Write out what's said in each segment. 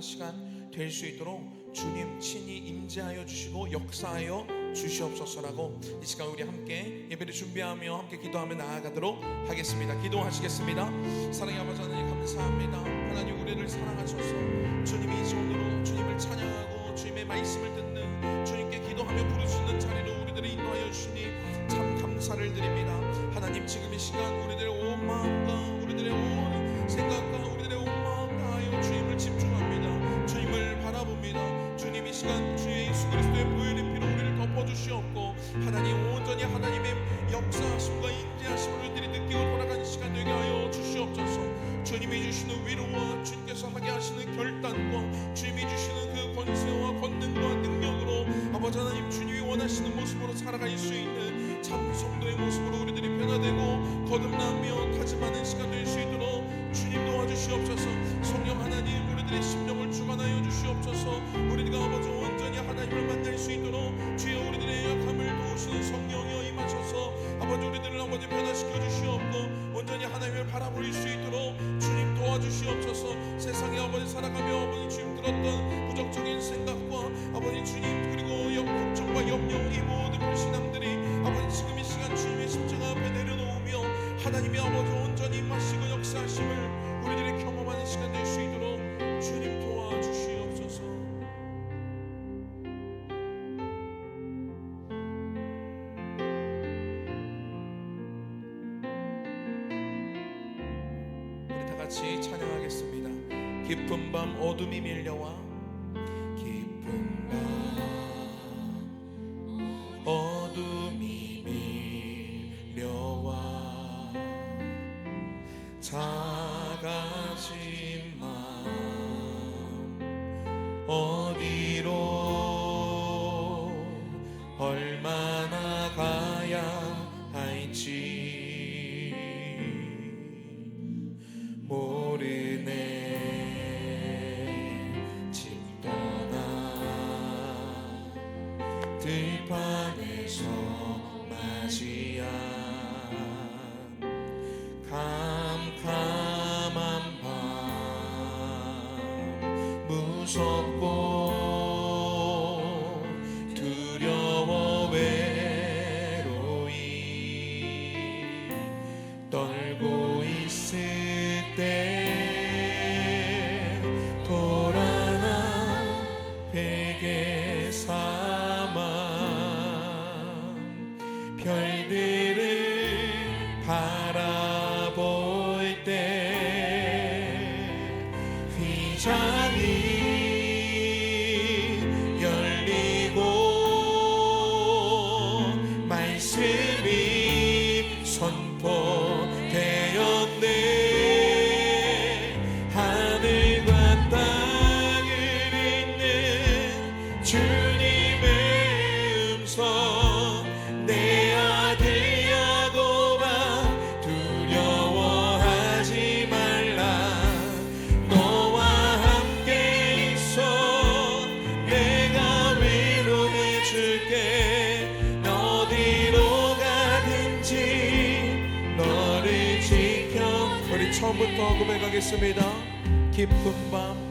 살아가는 시간 될 수 있도록 주님 친히 임재하여 주시고 역사하여 주시옵소서라고 이 시간 우리 함께 예배를 준비하며 함께 기도하며 나아가도록 하겠습니다. 기도하시겠습니다. 사랑의 아버지 하나님 감사합니다. 하나님 우리를 사랑하셔서 주님이 이 손으로 주님을 찬양하고 주님의 말씀을 듣는 주님께 기도하며 부르시는 자리로 우리들을 인도하여 주시니 참 감사를 드립니다. 하나님 지금 이 시간 우리들의 온 마음과 우리들의 온 생각과 위로와 주님께서 하게 하시는 결단과 주님이 주시는 그 권세와 권능과 능력으로 아버지 하나님 주님이 원하시는 모습으로 살아갈 수 있는 참 성도의 모습으로 우리들이 변화되고 거듭나며 다짐하는 시간 될 수 있도록 주님 도와주시옵소서. 성령 하나님 우리들의 심령을 주관하여 주시옵소서. 우리가 아버지 온전히 하나님을 만날 수 있도록 주여 우리들의 약함을 도우시는 성령이여 임하셔서. 아버지 우리들을 아버지 변화시켜 주시옵고 온 세상에 아버지 살아가며 아버지 주님 들었던 부정적인 생각과 아버지 주님 그리고 영 걱정과 염려 이 모든 불신앙들이 아버지 지금 이 시간 주님의 십자가 앞에 내려놓으며 하나님의 아버지 온전히 임하시고 역사하심을 우리들이 경험하는 시간 될 수 있도록 주님 도와주시옵소서 우리 다 같이 찬양하겠습니다. 깊은 밤 어둠이 밀려와 high. 우리 처음부터 고백하겠습니다. 깊은 밤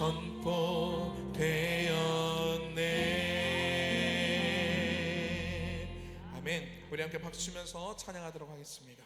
선포되었네. 아멘. 우리 함께 박수 치면서 찬양하도록 하겠습니다.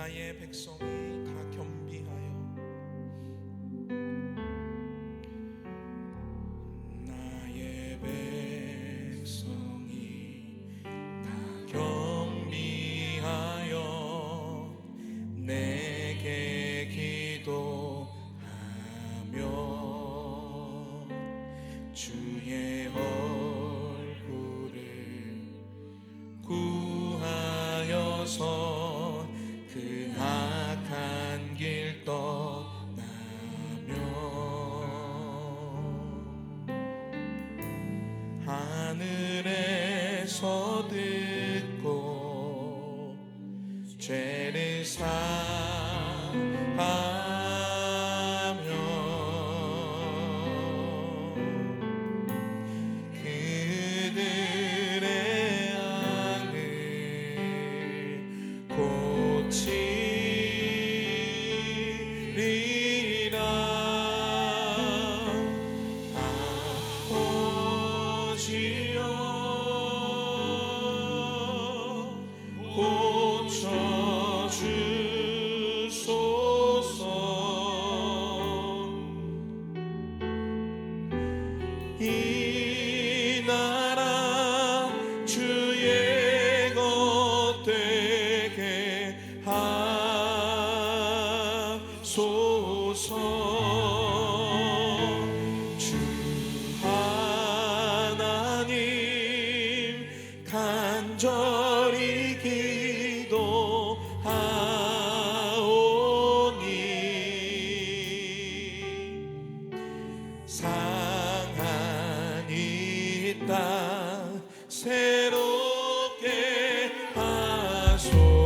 나의 백성이 다 겸비하여 For. 하